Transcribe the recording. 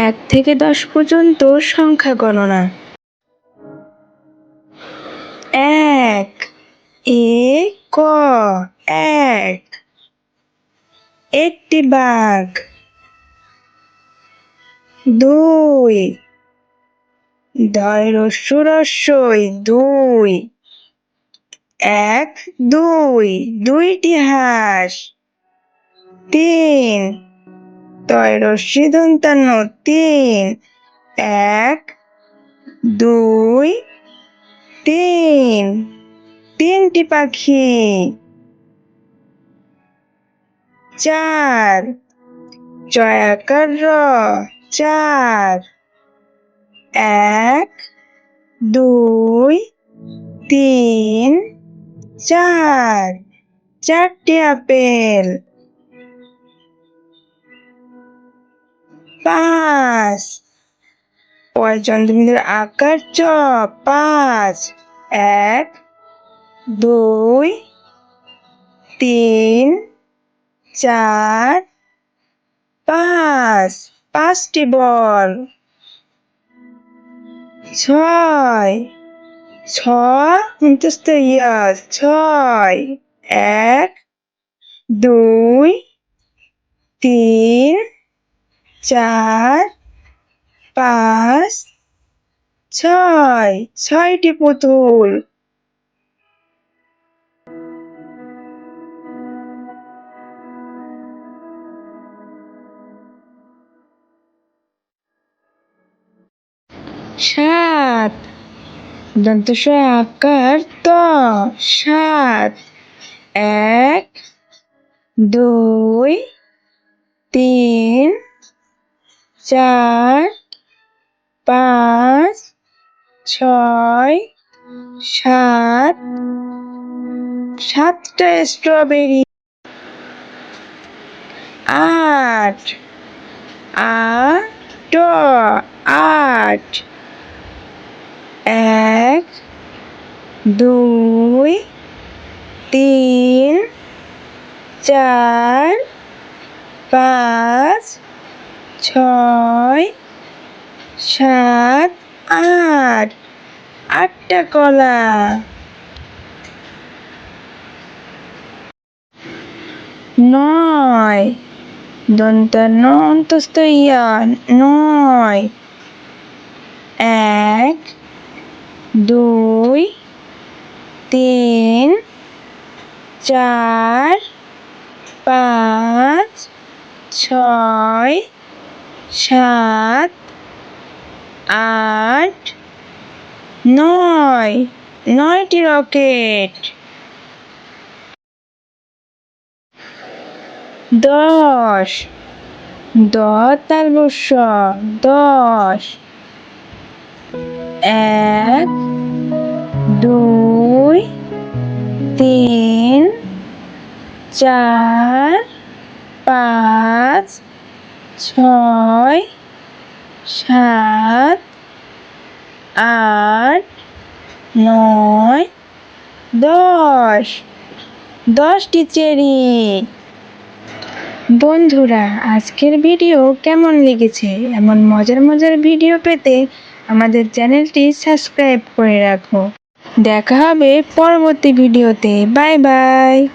এক থেকে দশ পর্যন্ত সংখ্যা গণনা। এক, এ, ক, এক। একটি বাঘ। দুই। দয় রস্য রস্যই দুই। এক, দুই। দুইটি হাঁস। তিন। তয় দন্তান্ন তিন এক, দুই, তিন। তিনটি পাখি। চার, জয়াকার র। চার। এক, দুই, তিন, চার। চারটি আপেল। পাঁচ। পয়চন্দ্রমিলের আকার চ, পাঁচ। এক, দুই, তিন, চার, পাঁচ। পাঁচটি বল। ছয়। ছ অন্তস্থ ইয়াস ছয়। এক, দুই, তিন চার পাঁচ ছয়। ছয়টি পুতুল। সাত। দন্তস্ব আকার ত। সাত। এক দুই তিন। চার পাঁচ ছয় সাত সাতটা স্ট্রবেরি আট আট আট এক দুই তিন চার পাঁচ ছয়, সাত, আট। আটটা কলা। নয়। দন্তান্ন অন্তস্থ ইয়া। নয়। এক, দুই, তিন, চার, পাঁচ, ছয় সাত আট নয়। নয়টি রকেট। দশ। দ তালবস্য দশ। এক দুই তিন চার ছয়, সাত, আট, নয়, দশ। দশটি চেরি। বন্ধুরা, আজকের ভিডিও কেমন লেগেছে? এমন মজার মজার ভিডিও পেতে আমাদের চ্যানেলটি সাবস্ক্রাইব করে রাখো। দেখা হবে পরবর্তী ভিডিওতে। Bye bye.